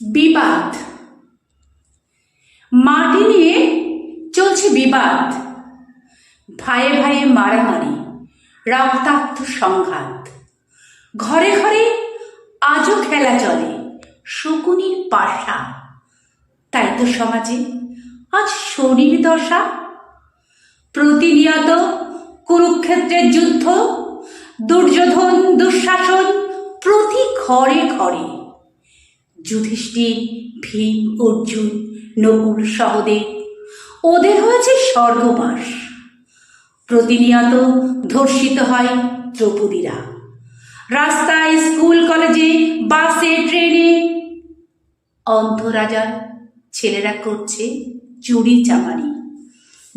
বিবাদ। মাটি নিয়ে চলছে বিবাদ। ভাইয়ে ভাইয়ে মারামারি, রক্তাক্ত সংঘাত। ঘরে ঘরে আজও খেলা চলে শকুনির পাশা। তাই তো সমাজে আজ শনির দশা। প্রতিনিয়ত কুরুক্ষেত্রের যুদ্ধ, দুর্যোধন, দুঃশাসন প্রতি ঘরে ঘরে। যুধিষ্ঠির, ভীম, অর্জুন, নকুল সহদেব। ওদের হয়েছে স্বর্গবাস। প্রতিনিয়ত ধর্ষিত হয় দ্রৌপদীরা। রাস্তায় স্কুল, কলেজে, বাসে, ট্রেনে। অন্ধরাজার ছেলেরা করছে চুরি চামারি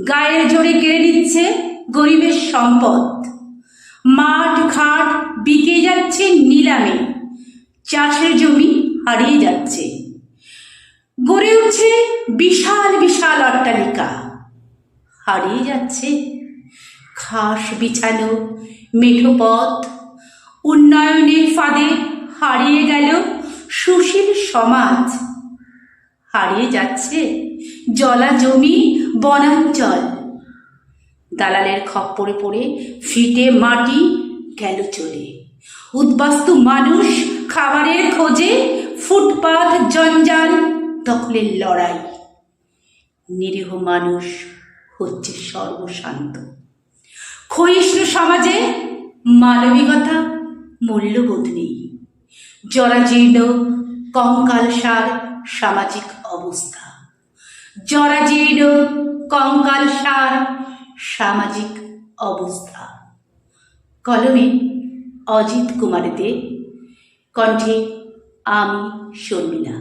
গায়ের জোরে কেড়ে নিচ্ছে গরিবের সম্পদ। মাঠ, ঘাট বিকে যাচ্ছে নিলামে। চাষের জমি হারিয়ে যাচ্ছে। গড়ে উঠছে বিশাল বিশাল অট্টালিকা। হারিয়ে যাচ্ছে ঘাস বিছানো মেঠো পথ। উন্নয়নের ফাঁদে হারিয়ে গেল সুশীল সমাজ। হারিয়ে যাচ্ছে জলা জমি, বনাঞ্চল। দালালের খপ্পরে পড়ে ফিটে মাটি গেল চলে। উদ্বাস্তু মানুষ খাবারের খোঁজে ফুটপাথ জঞ্জাল, দখলের লড়াই। নিরীহ মানুষ হচ্ছে সর্বশান্ত। ক্ষয়িষ্ণু সমাজে মানবিকতা মূল্যবোধ নেই। জরাজীর্ণ কঙ্কালসার সামাজিক অবস্থা। জরাজীর্ণ কঙ্কালসার সামাজিক অবস্থা। কলমে অজিত কুমার দে কণ্ঠে আমি শর্মিলা।